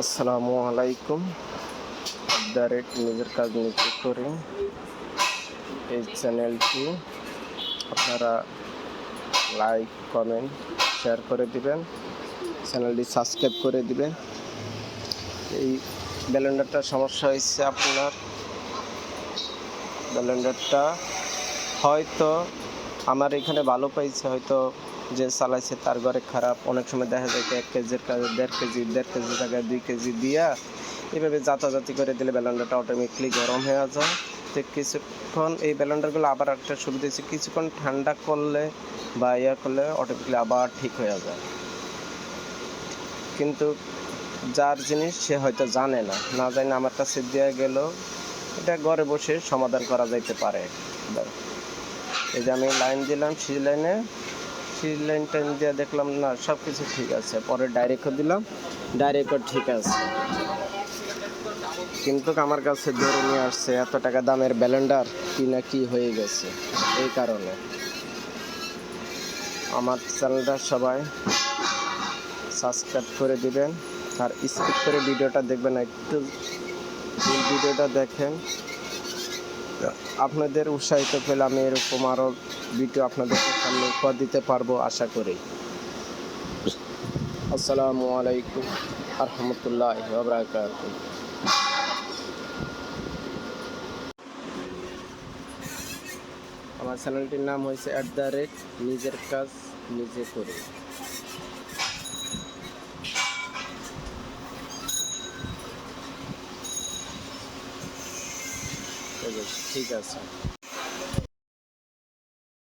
আসসালামু আলাইকুম। ডাইরেক্ট নিজের কাজ নিজে করে এই চ্যানেলটি আপনারা লাইক কমেন্ট শেয়ার করে দিবেন, চ্যানেলটি সাবস্ক্রাইব করে দিবেন। এই ব্যালেন্ডারটার সমস্যা হয়েছে আপনার। ব্যালেন্ডারটা হয়তো আমার এখানে ভালো পাইছে, হয়তো যে চালাইছে তার ঘরে খারাপ। অনেক সময় দেখা যায় এক কেজির কাজে দেড় কেজি দেড় কেজি জায়গায় দুই কেজি দিয়া এভাবে যাতাযাতি করে দিলে ব্যালেন্ডারটা অটোমেটিকলি গরম হয়ে যায়। তো কিছুক্ষণ এই ব্যালেন্ডারগুলো আবার একটা সুবিধা হচ্ছে কিছুক্ষণ ঠান্ডা করলে বা ইয়া করলে অটোমেটিকলি আবার ঠিক হয়ে যায়। কিন্তু যার জিনিস সে হয়তো জানে না না জানে আমার কাছে দেওয়া গেল, এটা ঘরে বসে সমাধান করা যাইতে পারে। এই যে আমি লাইন দিলাম, সেই লাইনে সেই লাইন টাইন দিয়ে দেখলাম, না সব কিছু ঠিক আছে। পরে ডাইরেক্টও দিলাম ডাইরেক্টও ঠিক আছে। কিন্তু আমার কাছে ধরে নিয়ে আসছে, এত টাকা দামের ব্যালেন্ডার কি না কি হয়ে গেছে, এই কারণে। আমার চ্যানেলটা সবাই সাবস্ক্রাইব করে দিবেন, আর স্কিপ করে ভিডিওটা দেখবেন, একটু ভিডিওটা দেখেন। আপনাদের উৎসাহিত পেলে আমি এরকম আরও ভিডিও আপনাদের সামনে উপহার দিতে পারব আশা করি। আসসালামু আলাইকুম আরহামতুল্লাহ আমার চ্যানেলটির নাম হয়েছে অ্যাট দ্য রেট নিজের কাজ নিজে করি। ঠিক আছে।